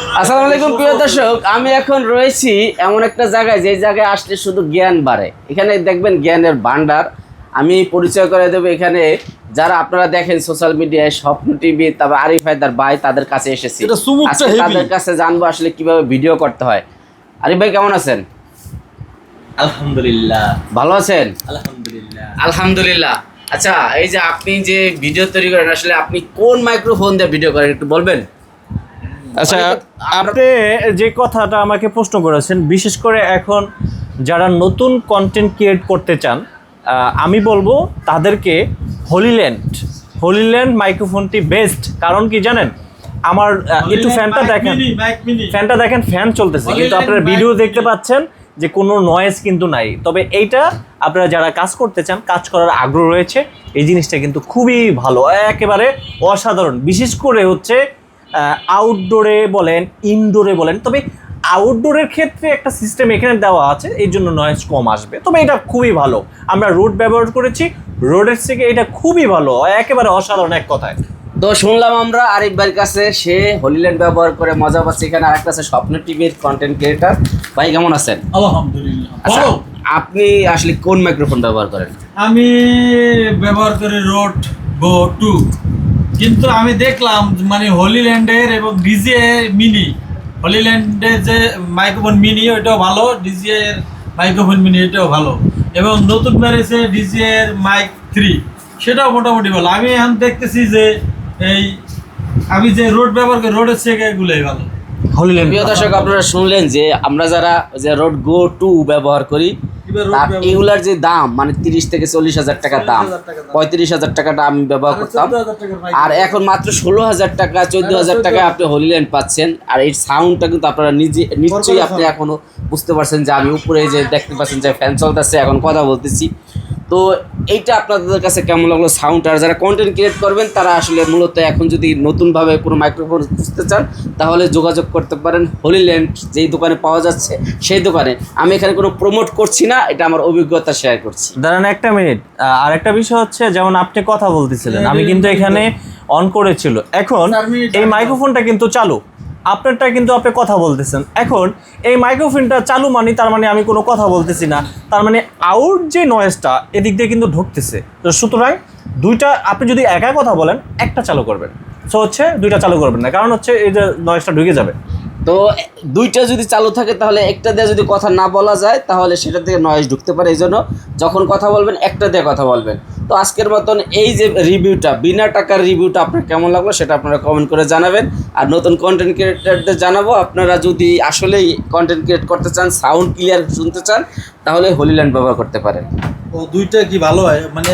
আসসালামু আলাইকুম প্রিয় দর্শক। আমি এখন রয়েছি এমন একটা জায়গায় যে জায়গায় আসলে শুধু জ্ঞান বাড়ে। এখানে দেখবেন জ্ঞানের ভান্ডার আমি পরিচয় করে দেবো এখানে। যারা আপনারা দেখেন সোশ্যাল মিডিয়ায় স্বপ্ন টিভি তারপর আরিফ হায়দার ভাই তাদের কাছে এসেছি। তাদের কাছে জানব আসলে কীভাবে ভিডিও করতে হয়। আরিফ ভাই কেমন আছেন? আলহামদুলিল্লাহ। ভালো আছেন? আলহামদুলিল্লাহ। আলহামদুলিল্লাহ। আচ্ছা এই যে আপনি যে ভিডিও তৈরি করেন আসলে আপনি কোন মাইক্রোফোন দিয়ে ভিডিও করেন একটু বলবেন? আচ্ছা আপনি যে কথাটা আমাকে প্রশ্ন করেছেন বিশেষ করে এখন যারা নতুন কন্টেন্ট ক্রিয়েট করতে চান আমি বলব তাদেরকে হলিল্যান্ড হলিল্যান্ড মাইক্রোফোনটি বেস্ট কারণ কি জানেন? আমার একটু ফ্যানটা দেখেন। ফ্যানটা দেখেন ফ্যান চলতেছে। কিন্তু আপনারা ভিডিও দেখতে পাচ্ছেন যে কোনো নয়েজ কিন্তু নাই। তবে এইটা আপনারা যারা কাজ করতে চান কাজ করার আগ্রহ রয়েছে এই জিনিসটা কিন্তু খুবই ভালো। একেবারে অসাধারণ। বিশেষ করে হচ্ছে আউটডোরে বলেন ইনডোরে বলেন তবে আউটডোরের ক্ষেত্রে একটা সিস্টেম এখানে দেওয়া আছে এই জন্য নয়েজ কম আসবে। তবে এটা খুবই ভালো। আমরা রোড ব্যবহার করেছি রোডের থেকে এটা খুবই ভালো একেবারে অসাধারণ এক কথায়। তো শুনলাম আমরা আরিফ ভাইয়ের কাছে সে হলিল্যান্ড ব্যবহার করে মজা পাচ্ছে এখানে আরেকটা আছে স্বপ্ন টিভির কন্টেন্ট ক্রিয়েটার ভাই কেমন আছেন? আলহামদুলিল্লাহ আচ্ছা আপনি আসলে কোন মাইক্রোফোন ব্যবহার করেন? আমি ব্যবহার করি রোড গো টু কিন্তু আমি দেখলাম মানে হলিল্যান্ডের এবং ডিজে মিনি হলিল্যান্ডের যে মাইক্রোফোন মিনি ওইটাও ভালো ডিজে এর মাইক্রোফোন মিনি এটাও ভালো। এবং নতুন বেড়েছে ডিজে এর মাইক থ্রি সেটাও মোটামুটি ভালো। আমি এখন দেখতেছি যে এই আমি যে রোড ব্যবহার করি রোডের থেকে এগুলোই ভালো। হলিল্যান্ড প্রিয় দর্শক আপনারা শুনলেন যে আমরা যারা যে রোড গো টু ব্যবহার করি তার এগুলার যে দাম মানে তিরিশ থেকে চল্লিশ হাজার টাকা দাম 40,000 টাকা দাম। পঁয়ত্রিশ হাজার টাকাটা আমি ব্যবহার করতাম 14,000 টাকার mic। আর এখন মাত্র ষোলো হাজার টাকা চোদ্দ হাজার টাকা আপনি হলিল্যান্ড পাচ্ছেন আর এই সাউন্ডটা কিন্তু আপনারা নিজে নিশ্চয়ই আপনি। এখনও বুঝতে পারছেন যে আমি উপরে যে দেখতে পাচ্ছেন যে ফ্যান চলতেছে এখন কথা বলতেছি তো এইটা আপনাদের কাছে কেমন লাগল সাউন্ড আর যারা কন্টেন্ট ক্রিয়েট করবেন তারা আসলে মূলত এখন যদি নতুনভাবে কোনো মাইক্রোফোন খুঁজতে চান তাহলে যোগাযোগ করতে পারেন হলিল্যান্ড যেই দোকানে পাওয়া যাচ্ছে সেই দোকানে। আমি এখানে কোনো প্রমোট করছি না এটা আমার অভিজ্ঞতা শেয়ার করছি। দাঁড়ান একটা মিনিট আর একটা বিষয় হচ্ছে যেমন আপনি কথা বলতেছিলেন আমি কিন্তু এখানে অন করেছিল। এখন এই মাইক্রোফোনটা কিন্তু চালু। আপনারটা কিন্তু আপনি কথা বলতেছেন। এখন এই মাইক্রোফোনটা চালু মানে তার মানে আমি কোনো কথা বলতেছি না। তার মানে আউট যে নয়েজটা এদিক দিয়ে কিন্তু ঢুকতেছে। তো সুতরাং দুইটা, আপনি যদি একা কথা বলেন, একটা চালু করবেন। সো হচ্ছে দুইটা চালু করবেন না। কারণ হচ্ছে এই যে নয়েজটা ঢুকে যাবে। তো দুইটা যদি চালু থাকে, তাহলে একটা দিয়ে যদি কথা না বলা যায়, তাহলে সেটা থেকে নয়েজ ঢুকতে পারে। এই জন্য যখন কথা বলবেন, একটা দিয়ে কথা বলবেন। তো আজকের মতন এই যে রিভিউটা বিনা টাকার রিভিউটা আপনার কেমন লাগল সেটা আপনারা কমেন্ট করে জানাবেন। আর নতুন কন্টেন্ট ক্রিয়েটারদের জানাব, আপনারা যদি আসলেই কন্টেন্ট ক্রিয়েট করতে চান সাউন্ড ক্লিয়ার শুনতে চান, তাহলে হোলিল্যান্ড ব্যবহার করতে পারেন। ও, দুইটা কি ভালো হয়? মানে